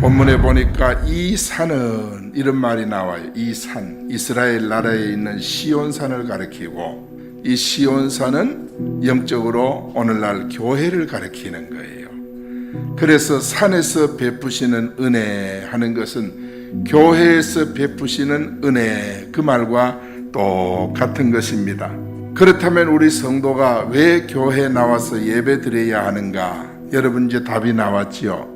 본문에 보니까 이 산은 이런 말이 나와요. 이 산, 이스라엘 나라에 있는 시온산을 가리키고 이 시온산은 영적으로 오늘날 교회를 가리키는 거예요. 그래서 산에서 베푸시는 은혜 하는 것은 교회에서 베푸시는 은혜 그 말과 똑같은 것입니다. 그렇다면 우리 성도가 왜 교회에 나와서 예배 드려야 하는가? 여러분 이제 답이 나왔지요.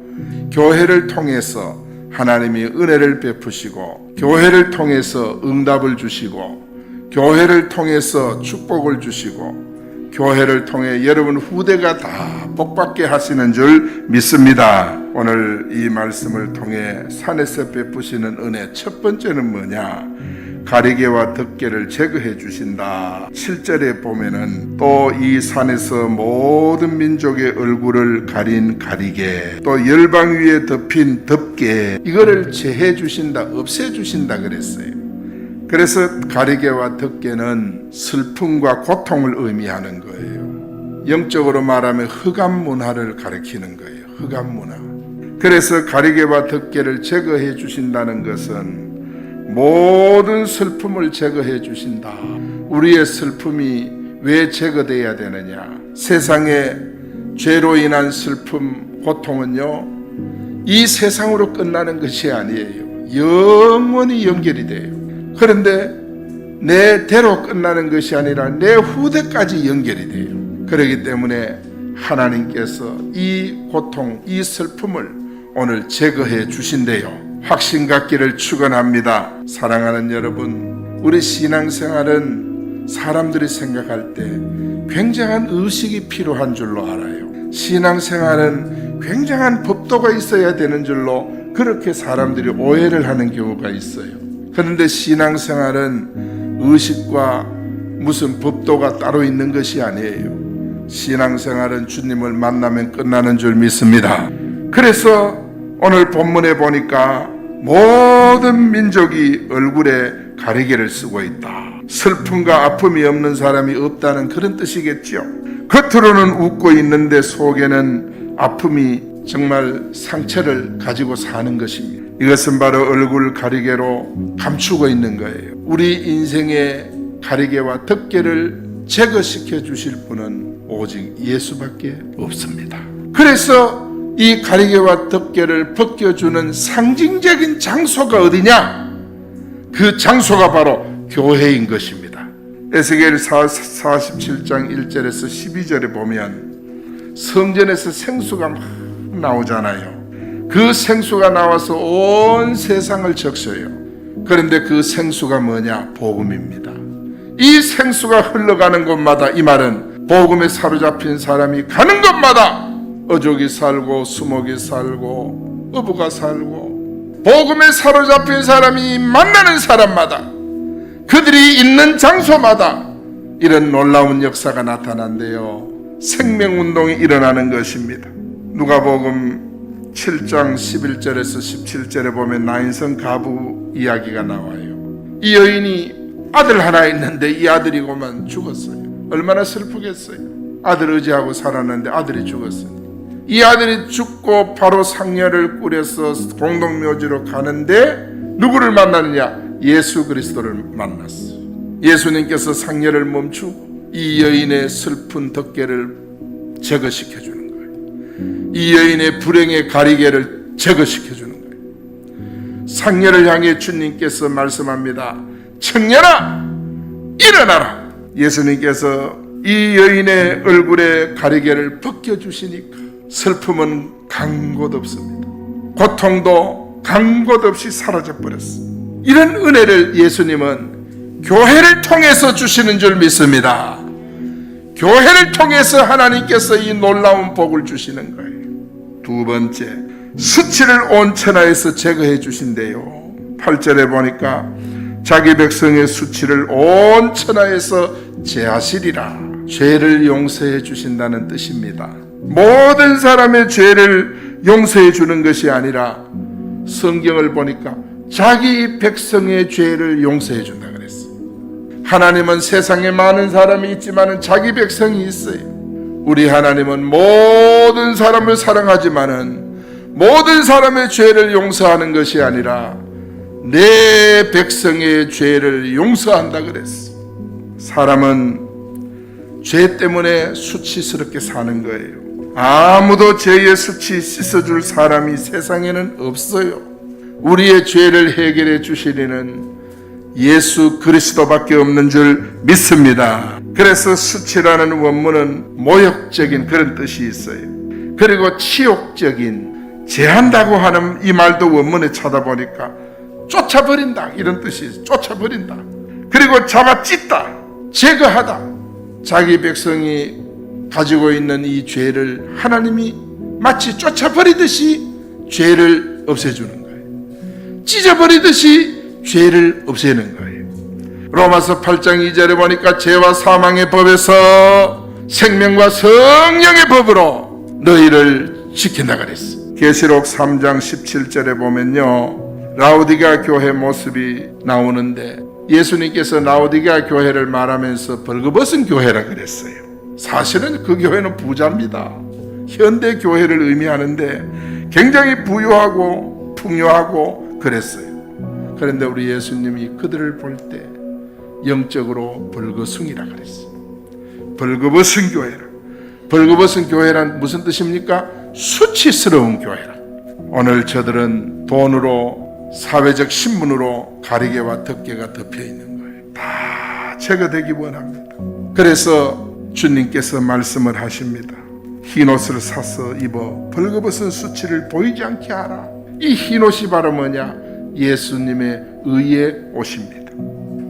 교회를 통해서 하나님이 은혜를 베푸시고 교회를 통해서 응답을 주시고 교회를 통해서 축복을 주시고 교회를 통해 여러분 후대가 다 복받게 하시는 줄 믿습니다. 오늘 이 말씀을 통해 산에서 베푸시는 은혜 첫 번째는 뭐냐? 가리개와 덮개를 제거해 주신다. 7절에 보면은 또 이 산에서 모든 민족의 얼굴을 가린 가리개, 또 열방 위에 덮인 덮개, 이거를 제해 주신다, 없애 주신다 그랬어요. 그래서 가리개와 덮개는 슬픔과 고통을 의미하는 거예요. 영적으로 말하면 흑암 문화를 가리키는 거예요. 흑암 문화. 그래서 가리개와 덮개를 제거해 주신다는 것은 모든 슬픔을 제거해 주신다. 우리의 슬픔이 왜 제거돼야 되느냐? 세상의 죄로 인한 슬픔, 고통은요, 이 세상으로 끝나는 것이 아니에요. 영원히 연결이 돼요. 그런데 내 대로 끝나는 것이 아니라 내 후대까지 연결이 돼요. 그렇기 때문에 하나님께서 이 고통, 이 슬픔을 오늘 제거해 주신대요. 확신 갖기를 축원합니다. 사랑하는 여러분, 우리 신앙생활은 사람들이 생각할 때 굉장한 의식이 필요한 줄로 알아요. 신앙생활은 굉장한 법도가 있어야 되는 줄로 그렇게 사람들이 오해를 하는 경우가 있어요. 그런데 신앙생활은 의식과 무슨 법도가 따로 있는 것이 아니에요. 신앙생활은 주님을 만나면 끝나는 줄 믿습니다. 그래서 오늘 본문에 보니까 모든 민족이 얼굴에 가리개를 쓰고 있다. 슬픔과 아픔이 없는 사람이 없다는 그런 뜻이겠죠. 겉으로는 웃고 있는데 속에는 아픔이 정말 상처를 가지고 사는 것입니다. 이것은 바로 얼굴 가리개로 감추고 있는 거예요. 우리 인생의 가리개와 덮개를 제거시켜 주실 분은 오직 예수밖에 없습니다. 그래서 이 가리개와 덮개를 벗겨주는 상징적인 장소가 어디냐? 그 장소가 바로 교회인 것입니다. 에스겔 47장 1절에서 12절에 보면 성전에서 생수가 막 나오잖아요. 그 생수가 나와서 온 세상을 적셔요. 그런데 그 생수가 뭐냐? 복음입니다. 이 생수가 흘러가는 곳마다 이 말은 복음에 사로잡힌 사람이 가는 곳마다 어족이 살고 수목이 살고 어부가 살고 복음에 사로잡힌 사람이 만나는 사람마다 그들이 있는 장소마다 이런 놀라운 역사가 나타난대요. 생명운동이 일어나는 것입니다. 누가복음 7장 11절에서 17절에 보면 나인성 가부 이야기가 나와요. 이 여인이 아들 하나 있는데 이 아들이고만 죽었어요. 얼마나 슬프겠어요. 아들 의지하고 살았는데 아들이 죽었어요. 이 아들이 죽고 바로 상녀를 꾸려서 공동묘지로 가는데 누구를 만나느냐? 예수 그리스도를 만났어. 예수님께서 상녀를 멈추고 이 여인의 슬픈 덮개를 제거시켜 주는 거예요. 이 여인의 불행의 가리개를 제거시켜 주는 거예요. 상녀를 향해 주님께서 말씀합니다. 청년아 일어나라. 예수님께서 이 여인의 얼굴에 가리개를 벗겨 주시니까 슬픔은 간 곳 없습니다. 고통도 간 곳 없이 사라져 버렸어. 이런 은혜를 예수님은 교회를 통해서 주시는 줄 믿습니다. 교회를 통해서 하나님께서 이 놀라운 복을 주시는 거예요. 두 번째, 수치를 온 천하에서 제거해 주신대요. 8절에 보니까 자기 백성의 수치를 온 천하에서 제하시리라. 죄를 용서해 주신다는 뜻입니다. 모든 사람의 죄를 용서해 주는 것이 아니라 성경을 보니까 자기 백성의 죄를 용서해 준다 그랬어. 하나님은 세상에 많은 사람이 있지만은 자기 백성이 있어요. 우리 하나님은 모든 사람을 사랑하지만은 모든 사람의 죄를 용서하는 것이 아니라 내 백성의 죄를 용서한다 그랬어. 사람은 죄 때문에 수치스럽게 사는 거예요. 아무도 죄의 수치 씻어줄 사람이 세상에는 없어요. 우리의 죄를 해결해 주시리는 예수 그리스도밖에 없는 줄 믿습니다. 그래서 수치라는 원문은 모욕적인 그런 뜻이 있어요. 그리고 치욕적인 제한다고 하는 이 말도 원문에 찾아보니까 쫓아버린다 이런 뜻이 있어요. 쫓아버린다. 그리고 잡아 찢다, 제거하다. 자기 백성이 가지고 있는 이 죄를 하나님이 마치 쫓아버리듯이 죄를 없애주는 거예요. 찢어버리듯이 죄를 없애는 거예요. 로마서 8장 2절에 보니까 죄와 사망의 법에서 생명과 성령의 법으로 너희를 지킨다 그랬어. 계시록 3장 17절에 보면요. 라우디가 교회 모습이 나오는데 예수님께서 라우디가 교회를 말하면서 벌거벗은 교회라 그랬어요. 사실은 그 교회는 부자입니다. 현대 교회를 의미하는데 굉장히 부유하고 풍요하고 그랬어요. 그런데 우리 예수님이 그들을 볼 때 영적으로 벌거숭이라 그랬어요. 벌거벗은 교회라. 벌거벗은 교회란 무슨 뜻입니까? 수치스러운 교회라. 오늘 저들은 돈으로 사회적 신분으로 가리개와 덮개가 덮여 있는 거예요. 다 제거되기 원합니다. 그래서 주님께서 말씀을 하십니다. 흰 옷을 사서 입어 벌거벗은 수치를 보이지 않게 하라. 이 흰 옷이 바로 뭐냐? 예수님의 의의 옷입니다.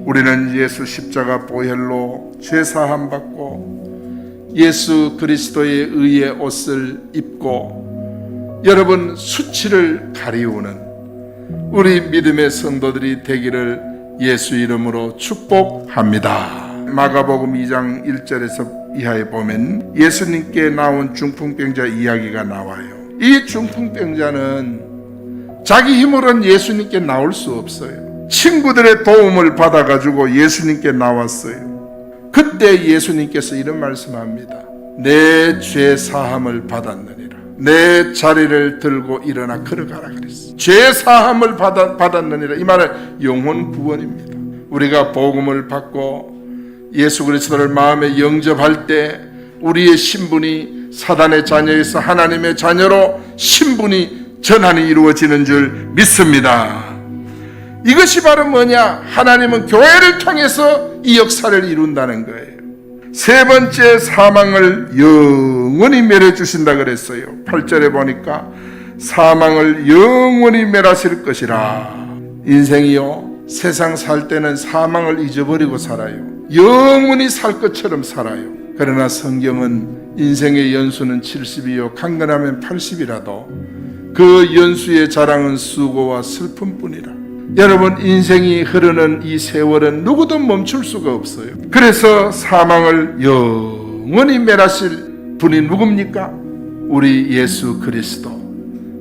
우리는 예수 십자가 보혈로 죄 사함 받고 예수 그리스도의 의의 옷을 입고 여러분 수치를 가리우는 우리 믿음의 성도들이 되기를 예수 이름으로 축복합니다. 마가복음 2장 1절에서 이하에 보면 예수님께 나온 중풍병자 이야기가 나와요. 이 중풍병자는 자기 힘으로는 예수님께 나올 수 없어요. 친구들의 도움을 받아가지고 예수님께 나왔어요. 그때 예수님께서 이런 말씀합니다. 내 죄 사함을 받았느니라. 내 자리를 들고 일어나 걸어가라 그랬어. 죄 사함을 받았, 받았느니라. 이 말은 영혼 구원입니다. 우리가 복음을 받고 예수 그리스도를 마음에 영접할 때 우리의 신분이 사단의 자녀에서 하나님의 자녀로 신분이 전환이 이루어지는 줄 믿습니다. 이것이 바로 뭐냐? 하나님은 교회를 통해서 이 역사를 이룬다는 거예요. 세 번째 사망을 영원히 멸해 주신다 그랬어요. 8절에 보니까 사망을 영원히 멸하실 것이라. 인생이요. 세상 살 때는 사망을 잊어버리고 살아요. 영원히 살 것처럼 살아요. 그러나 성경은 인생의 연수는 70이요. 강건하면 80이라도 그 연수의 자랑은 수고와 슬픔뿐이라. 여러분 인생이 흐르는 이 세월은 누구도 멈출 수가 없어요. 그래서 사망을 영원히 멸하실 분이 누굽니까? 우리 예수 그리스도.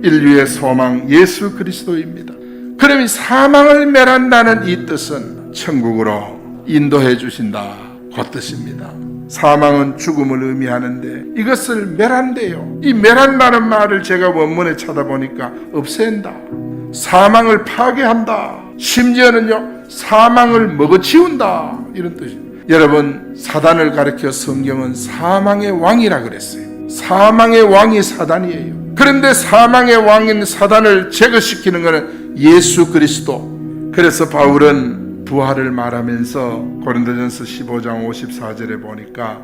인류의 소망 예수 그리스도입니다. 그럼 이 사망을 멸한다는 이 뜻은 천국으로 인도해 주신다. 그 뜻입니다. 사망은 죽음을 의미하는데 이것을 멸한대요. 이 멸한다는 말을 제가 원문에 찾아보니까 없앤다. 사망을 파괴한다. 심지어는요, 사망을 먹어치운다. 이런 뜻입니다. 여러분, 사단을 가리켜 성경은 사망의 왕이라 그랬어요. 사망의 왕이 사단이에요. 그런데 사망의 왕인 사단을 제거시키는 것은 예수 그리스도. 그래서 바울은 부활을 말하면서 고린도전서 15장 54절에 보니까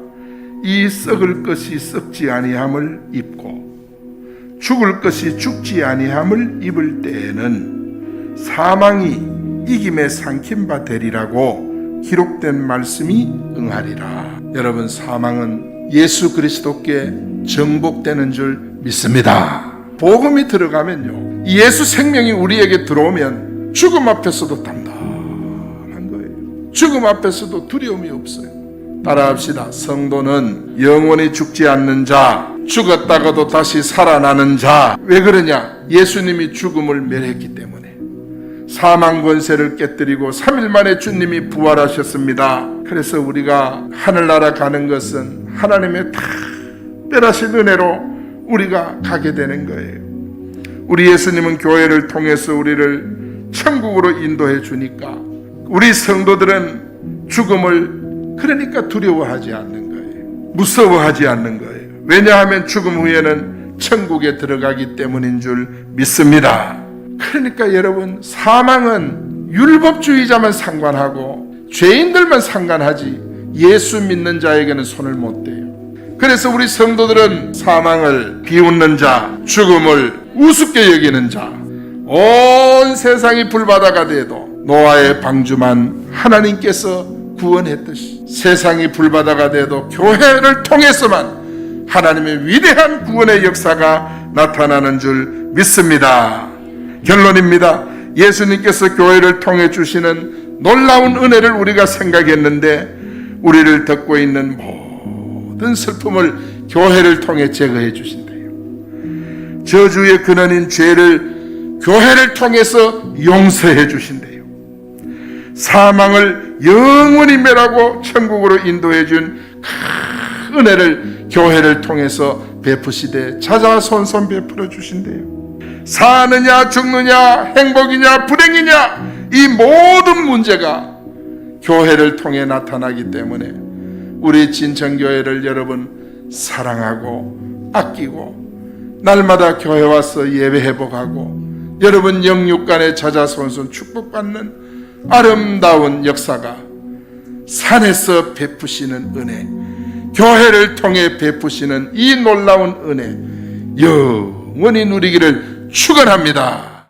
이 썩을 것이 썩지 아니함을 입고 죽을 것이 죽지 아니함을 입을 때에는 사망이 이김에 삼킨 바 되리라고 기록된 말씀이 응하리라. 여러분 사망은 예수 그리스도께 정복되는 줄 믿습니다. 복음이 들어가면요. 예수 생명이 우리에게 들어오면 죽음 앞에서도 거예요. 죽음 앞에서도 두려움이 없어요. 따라합시다. 성도는 영원히 죽지 않는 자, 죽었다가도 다시 살아나는 자. 왜 그러냐? 예수님이 죽음을 멸했기 때문에. 사망 권세를 깨뜨리고 3일 만에 주님이 부활하셨습니다. 그래서 우리가 하늘나라 가는 것은 하나님의 특별하신 은혜로 우리가 가게 되는 거예요. 우리 예수님은 교회를 통해서 우리를 천국으로 인도해 주니까 우리 성도들은 죽음을 그러니까 두려워하지 않는 거예요. 무서워하지 않는 거예요. 왜냐하면 죽음 후에는 천국에 들어가기 때문인 줄 믿습니다. 그러니까 여러분 사망은 율법주의자만 상관하고 죄인들만 상관하지 예수 믿는 자에게는 손을 못 대요. 그래서 우리 성도들은 사망을 비웃는 자, 죽음을 우습게 여기는 자, 온 세상이 불바다가 돼도 노아의 방주만 하나님께서 구원했듯이 세상이 불바다가 돼도 교회를 통해서만 하나님의 위대한 구원의 역사가 나타나는 줄 믿습니다. 결론입니다. 예수님께서 교회를 통해 주시는 놀라운 은혜를 우리가 생각했는데 우리를 덮고 있는 모든 슬픔을 교회를 통해 제거해 주신대요. 저주의 근원인 죄를 교회를 통해서 용서해 주신대요. 사망을 영원히 멸하고 천국으로 인도해 준 큰 은혜를 교회를 통해서 베푸시되 찾아 손손 베풀어 주신대요. 사느냐 죽느냐 행복이냐 불행이냐 이 모든 문제가 교회를 통해 나타나기 때문에 우리 진천교회를 여러분 사랑하고 아끼고 날마다 교회 와서 예배 회복하고 여러분 영육간에 찾아 손손 축복받는 아름다운 역사가 산에서 베푸시는 은혜 교회를 통해 베푸시는 이 놀라운 은혜 영원히 누리기를 축원합니다.